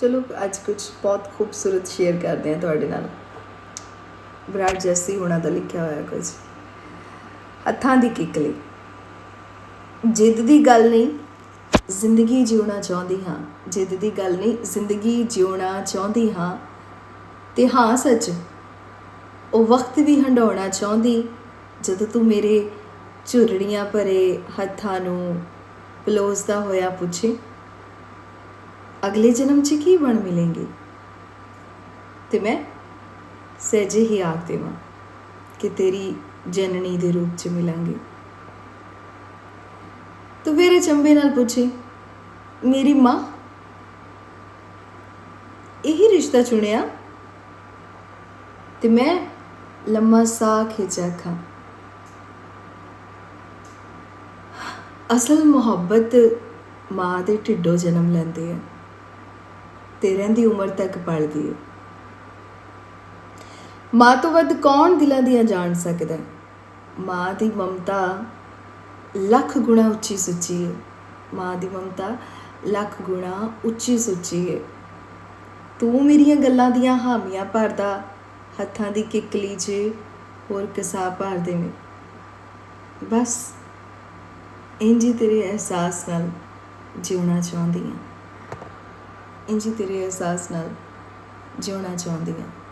ਚਲੋ, ਅੱਜ ਕੁਝ ਬਹੁਤ ਖੂਬਸੂਰਤ ਸ਼ੇਅਰ ਕਰਦੇ ਹਾਂ ਤੁਹਾਡੇ ਨਾਲ। ਵਿਰਾਟ ਜੈਸੀ ਹੋਣਾ ਦਾ ਲਿਖਿਆ ਹੋਇਆ ਕੁਝ ਹੱਥਾਂ ਦੀ ਕਿਕਲੀ ਜਿੱਦ ਦੀ ਗੱਲ ਨਹੀਂ, ਜ਼ਿੰਦਗੀ ਜਿਉਣਾ ਚਾਹੁੰਦੀ ਹਾਂ। ਜਿੱਦ ਦੀ ਗੱਲ ਨਹੀਂ, ਜ਼ਿੰਦਗੀ ਜਿਉਣਾ ਚਾਹੁੰਦੀ ਹਾਂ। ਤੇ ਹਾਂ, ਸੱਚ, ਉਹ ਵਕਤ ਵੀ ਹੰਡਾਉਣਾ ਚਾਹੁੰਦੀ, ਜਦੋਂ ਤੂੰ ਮੇਰੇ ਝੁਰੜੀਆਂ ਭਰੇ ਹੱਥਾਂ ਨੂੰ ਪਲੋਸਦਾ ਹੋਇਆ ਪੁੱਛੇ। ਅਗਲੇ ਜਨਮ 'ਚ ਕੀ ਬਣ ਮਿਲेंगे ਤੇ ਮੈਂ ਸਹਿਜੇ ਹੀ ਆਖ ਦੇਵਾਂ ਕਿ ਤੇਰੀ ਜਨਨੀ ਦੇ ਰੂਪ 'ਚ ਮਿਲਾਂਗੇ। ਤੂੰ ਮੇਰੇ ਚੰਬੇ ਨਾਲ ਪੁੱਛੇ, ਮੇਰੀ ਮਾਂ? ਇਹੀ ਰਿਸ਼ਤਾ ਚੁਣਿਆ ਤੇ ਮੈਂ ਲੰਮਾ ਸਾਹ ਖਿੱਚਿਆ ਖਾਂ ਅਸਲ ਮੁਹੱਬਤ ਮਾਂ ਦੇ ਢਿੱਡੋਂ ਜਨਮ ਲੈਂਦੀ ਹੈ ਤੇ ਰਹਿੰਦੀ ਉਮਰ ਤੱਕ ਪਲਦੀ ਹੈ ਮਾਂ ਤੋਂ ਵੱਧ ਕੌਣ ਦਿਲਾਂ ਦੀਆਂ ਜਾਣ ਸਕਦਾ ਮਾਂ ਦੀ ਮਮਤਾ ਲੱਖ ਗੁਣਾ ਉੱਚੀ ਸੁੱਚੀ ਹੈ ਮਾਂ ਦੀ ਮਮਤਾ ਲੱਖ ਗੁਣਾ ਉੱਚੀ ਸੁੱਚੀ ਹੈ ਤੂੰ ਮੇਰੀਆਂ ਗੱਲਾਂ ਦੀਆਂ ਹਾਮੀਆਂ ਭਰਦਾ, ਹੱਥਾਂ ਦੀ ਕਿੱਕਲੀ 'ਚ ਹੋਰ ਕਸਾ ਭਰ ਦੇਵੇਂ। ਬਸ ਇੰਜੀ ਤੇਰੇ ਅਹਿਸਾਸ ਨਾਲ ਜਿਉਣਾ ਚਾਹੁੰਦੀ ਹਾਂ ਇੰਜੀ ਤੇਰੇ ਅਹਿਸਾਸ ਨਾਲ ਜਿਉਣਾ ਚਾਹੁੰਦੀ ਹਾਂ।